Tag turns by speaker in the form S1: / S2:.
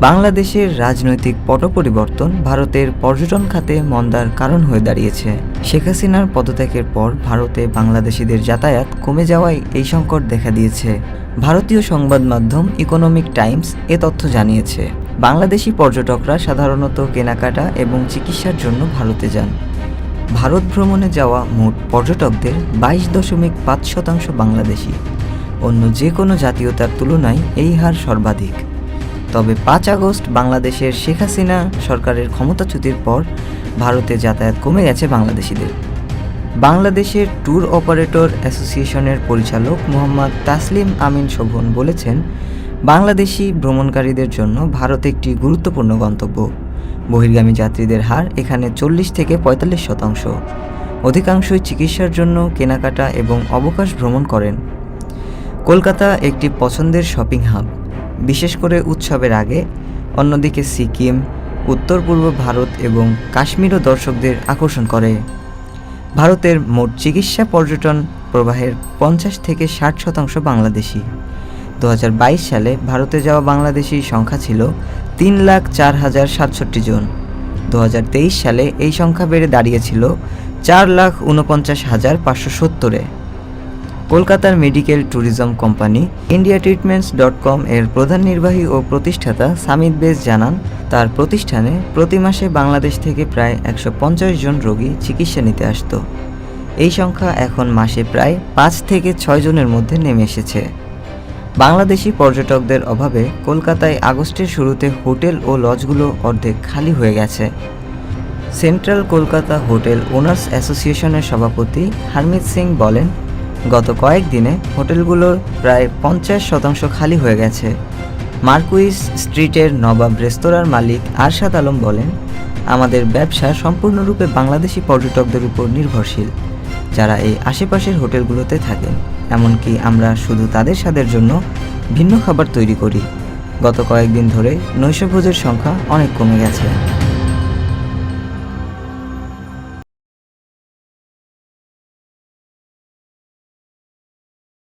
S1: বাংলাদেশের রাজনৈতিক পট পরিবর্তন ভারতের পর্যটন খাতে মন্দার কারণ হয়ে দাঁড়িয়েছে। শেখ হাসিনার পদত্যাগের পর ভারতে বাংলাদেশিদের যাতায়াত কমে যাওয়ায় এই সংকট দেখা দিয়েছে। ভারতীয় সংবাদ মাধ্যম ইকোনমিক টাইমস এ তথ্য জানিয়েছে। বাংলাদেশি পর্যটকরা সাধারণত কেনাকাটা এবং চিকিৎসার জন্য ভারতে যান। ভারত ভ্রমণে যাওয়া মোট পর্যটকদের বাইশ দশমিক পাঁচ শতাংশ বাংলাদেশি। অন্য যে কোনো জাতীয়তার তুলনায় এই হার সর্বাধিক। তবে পাঁচ আগস্ট বাংলাদেশের শেখ হাসিনা সরকারের ক্ষমতাচ্যুতির পর ভারতে যাতায়াত কমে গেছে বাংলাদেশিদের। বাংলাদেশের ট্যুর অপারেটর অ্যাসোসিয়েশনের পরিচালক মোহাম্মদ তাসলিম আমিন শোভন বলেছেন, বাংলাদেশি ভ্রমণকারীদের জন্য ভারত একটি গুরুত্বপূর্ণ গন্তব্য। বহির্গামী যাত্রীদের হার এখানে চল্লিশ থেকে পঁয়তাল্লিশ শতাংশ। অধিকাংশই চিকিৎসার জন্য কেনাকাটা এবং অবকাশ ভ্রমণ করেন। কলকাতা একটি পছন্দের শপিং হাব। বিশেষ করে উৎসবের আগে, অন্যদিকে সিকিম উত্তর পূর্ব ভারত এবং কাশ্মীরও দর্শকদের আকর্ষণ করে। ভারতের মোট চিকিৎসা পর্যটন প্রবাহের পঞ্চাশ থেকে ষাট শতাংশ বাংলাদেশি। দু হাজার বাইশ সালে ভারতে যাওয়া বাংলাদেশি সংখ্যা ছিল তিন লাখ চার হাজার সাতষট্টি জন। দু হাজার তেইশ সালে এই সংখ্যা বেড়ে দাঁড়িয়েছিল চার লাখ উনপঞ্চাশ হাজার পাঁচশো সত্তরে। কলকাতার medical tourism company India treatments dot com এর প্রধান নির্বাহী ও প্রতিষ্ঠাতা সামিদ বেজ জানান, তার প্রতিষ্ঠানে প্রতি মাসে বাংলাদেশ থেকে প্রায় একশো পঞ্চাশ জন রোগী চিকিৎসা নিতে আসত। এই সংখ্যা এখন মাসে প্রায় পাঁচ থেকে ছয় জনের মধ্যে নেমে এসেছে। বাংলাদেশি পর্যটকদের অভাবে কলকাতায় আগস্টের শুরুতে হোটেল ও লজগুলো অর্ধেক খালি হয়ে গেছে। সেন্ট্রাল কলকাতা হোটেল ওনার্স অ্যাসোসিয়েশনের সভাপতি হারমিত সিং বলেন গত কয়েকদিনে হোটেলগুলোর প্রায় পঞ্চাশ শতাংশ খালি হয়ে গেছে। মার্কুইস স্ট্রিটের নবাব রেস্তোরাঁর মালিক আরশাদ আলম বলেন, আমাদের ব্যবসা সম্পূর্ণরূপে বাংলাদেশি পর্যটকদের উপর নির্ভরশীল। যারা এই আশেপাশের হোটেলগুলোতে থাকেন, এমনকি আমরা শুধু তাদের স্বাদের জন্য ভিন্ন খাবার তৈরি করি। গত কয়েকদিন ধরে নৈশভোজের সংখ্যা অনেক কমে গেছে।